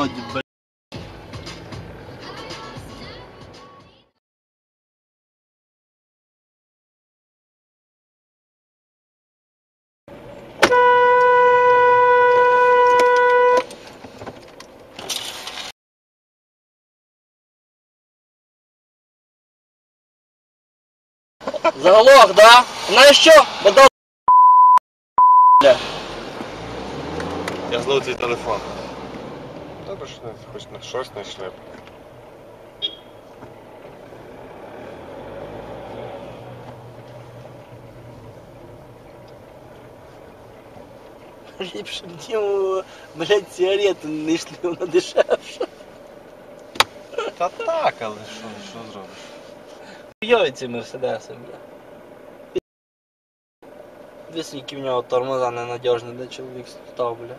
Господь, блядь. Заглох, да? Знаєш що? Бо дал... Я знову цей телефон. Добре, що не- хоч на щось знайшли. Ліпше б йому, блядь, сигарету не йшли, вона дешевша. Та так, але що, що зробиш? Йой ці мерседеси, бля. Десь які в нього тормоза ненадіжні, де чоловік став, бля.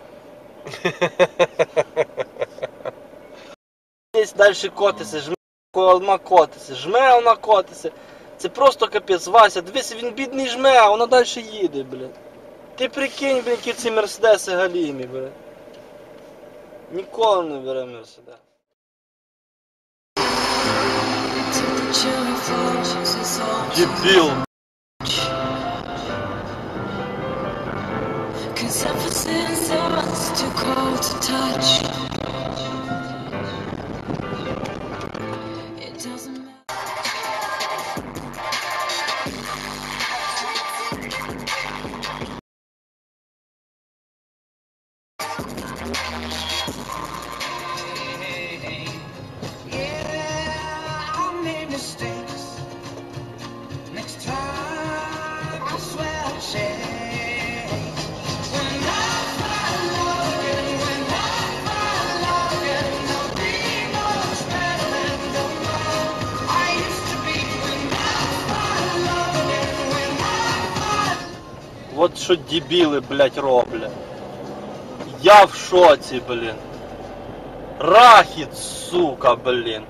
Десь далі котися, жме, колма котися, жме вона котися. Це просто капець, Вася, дивись, він бідний жме, а вона далі їде, бля. Ти прикинь, блін, які ці мерседеси галімі, бля. Ніколи не бере мерседес. Дебіл. Cause ever since I was too cold to touch. Вот що дебіли, блядь, роблять. Я в шоці, блін. Рахіт, сука, блін.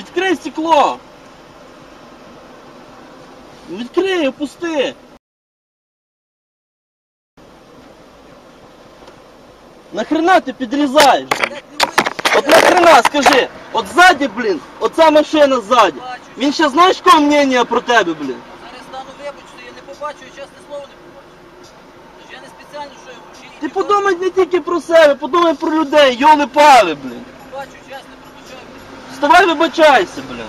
Відкрий стекло! Відкрий, опусти! Нахрена ти підрізаєш? От нахрена, скажи, от ззаді, блін, оця машина ззаді. Він ще знаєш кого мнення про тебе, блін? Зараз стану вибачте, я не побачу, я чесне слово не побачу. Тож я не спеціально, що я вчив. Ти подумай не тільки про себе, подумай про людей, йоли пали, блін. Вставай, вибачайся, блін.